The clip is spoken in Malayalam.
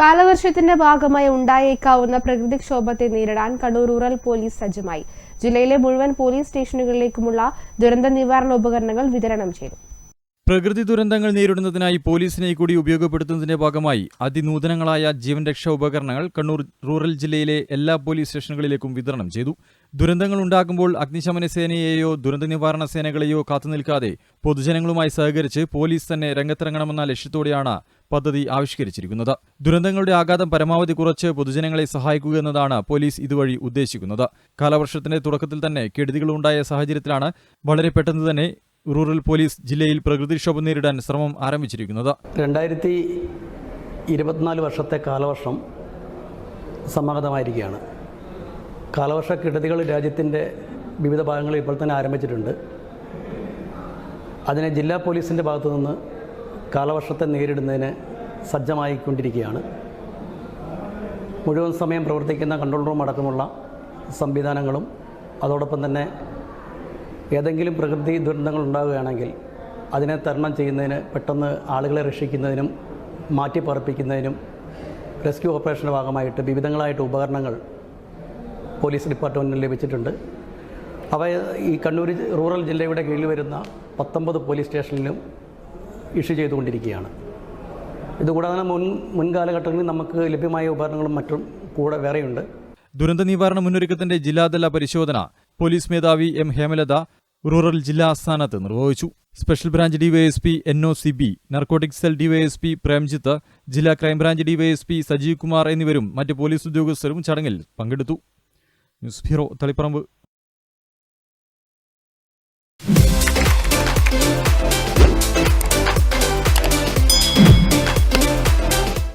കാലവർഷത്തിന്റെ ഭാഗമായി ഉണ്ടായേക്കാവുന്ന പ്രകൃതിക്ഷോഭത്തെ നേരിടാൻ കണ്ണൂർ റൂറൽ പോലീസ് സജ്ജമായി. ജില്ലയിലെ മുഴുവൻ പോലീസ് സ്റ്റേഷനുകളിലേക്കുമുള്ള ദുരന്ത നിവാരണ ഉപകരണങ്ങൾ വിതരണം ചെയ്തു. പ്രകൃതി ദുരന്തങ്ങൾ നേരിടുന്നതിനായി പോലീസിനെ കൂടി ഉപയോഗപ്പെടുത്തുന്നതിന്റെ ഭാഗമായി അതിനൂതനങ്ങളായ ജീവൻ രക്ഷാ ഉപകരണങ്ങൾ കണ്ണൂർ റൂറൽ ജില്ലയിലെ എല്ലാ പോലീസ് സ്റ്റേഷനുകളിലേക്കും വിതരണം ചെയ്തു. ദുരന്തങ്ങൾ ഉണ്ടാകുമ്പോൾ അഗ്നിശമന സേനയെയോ ദുരന്ത നിവാരണ സേനകളെയോ കാത്തുനിൽക്കാതെ പൊതുജനങ്ങളുമായി സഹകരിച്ച് പോലീസ് തന്നെ രംഗത്തിറങ്ങണമെന്ന ലക്ഷ്യത്തോടെയാണ് പദ്ധതി ആവിഷ്കരിച്ചിരിക്കുന്നത്. ദുരന്തങ്ങളുടെ ആഘാതം പരമാവധി കുറച്ച് പൊതുജനങ്ങളെ സഹായിക്കുക എന്നതാണ് പോലീസ് ഇതുവഴി ഉദ്ദേശിക്കുന്നത്. കാലവർഷത്തിന്റെ തുടക്കത്തിൽ തന്നെ കെടുതികളുണ്ടായ സാഹചര്യത്തിലാണ് വളരെ പെട്ടെന്ന് തന്നെ റൂറൽ പോലീസ് ജില്ലയിൽ പ്രകൃതിക്ഷോഭം നേരിടാൻ ശ്രമം ആരംഭിച്ചിരിക്കുന്നത്. രണ്ടായിരത്തി ഇരുപത്തിനാല് വർഷത്തെ കാലവർഷം സമാഗതമായിരിക്കുകയാണ്. കാലവർഷ കെടുതികൾ രാജ്യത്തിന്റെ വിവിധ ഭാഗങ്ങളിൽ ഇപ്പോൾ തന്നെ ആരംഭിച്ചിട്ടുണ്ട്. അതിനെ ജില്ലാ പോലീസിന്റെ ഭാഗത്തു നിന്ന് കാലവർഷത്തെ നേരിടുന്നതിന് സജ്ജമായിക്കൊണ്ടിരിക്കുകയാണ്. മുഴുവൻ സമയം പ്രവർത്തിക്കുന്ന കൺട്രോൾ റൂം അടക്കമുള്ള സംവിധാനങ്ങളും അതോടൊപ്പം തന്നെ ഏതെങ്കിലും പ്രകൃതി ദുരന്തങ്ങൾ ഉണ്ടാവുകയാണെങ്കിൽ അതിനെ തരണം ചെയ്യുന്നതിന് പെട്ടെന്ന് ആളുകളെ രക്ഷിക്കുന്നതിനും മാറ്റിപ്പാർപ്പിക്കുന്നതിനും റെസ്ക്യൂ ഓപ്പറേഷന്റെ ഭാഗമായിട്ട് വിവിധങ്ങളായിട്ട് ഉപകരണങ്ങൾ പോലീസ് ഡിപ്പാർട്ട്മെന്റിന് ലഭിച്ചിട്ടുണ്ട്. അവ ഈ കണ്ണൂർ റൂറൽ ജില്ലയുടെ കീഴിൽ വരുന്ന പത്തൊമ്പത് പോലീസ് സ്റ്റേഷനിലും ഇഷ്യൂ ചെയ്തുകൊണ്ടിരിക്കുകയാണ്. ഇതുകൂടാതെ തന്നെ മുൻ മുൻകാലഘട്ടങ്ങളിൽ നമുക്ക് ലഭ്യമായ ഉപകരണങ്ങളും മറ്റും കൂടെ വേറെയുണ്ട്. ദുരന്ത നിവാരണ മുന്നൊരുക്കത്തിന്റെ ജില്ലാതല പരിശോധന പോലീസ് മേധാവി എം ഹേമലത റൂറൽ ജില്ലാ ആസ്ഥാനത്ത് നിർവഹിച്ചു. Special branch D Y S P N O C B narcotic cell D Y S P Premjith ജില്ലാ crime branch D Y S P Sajeev Kumar എന്നിവരും മറ്റ് പോലീസ് ഉദ്യോഗസ്ഥരും ചടങ്ങിൽ പങ്കെടുത്തു. News bureau Taliparamba.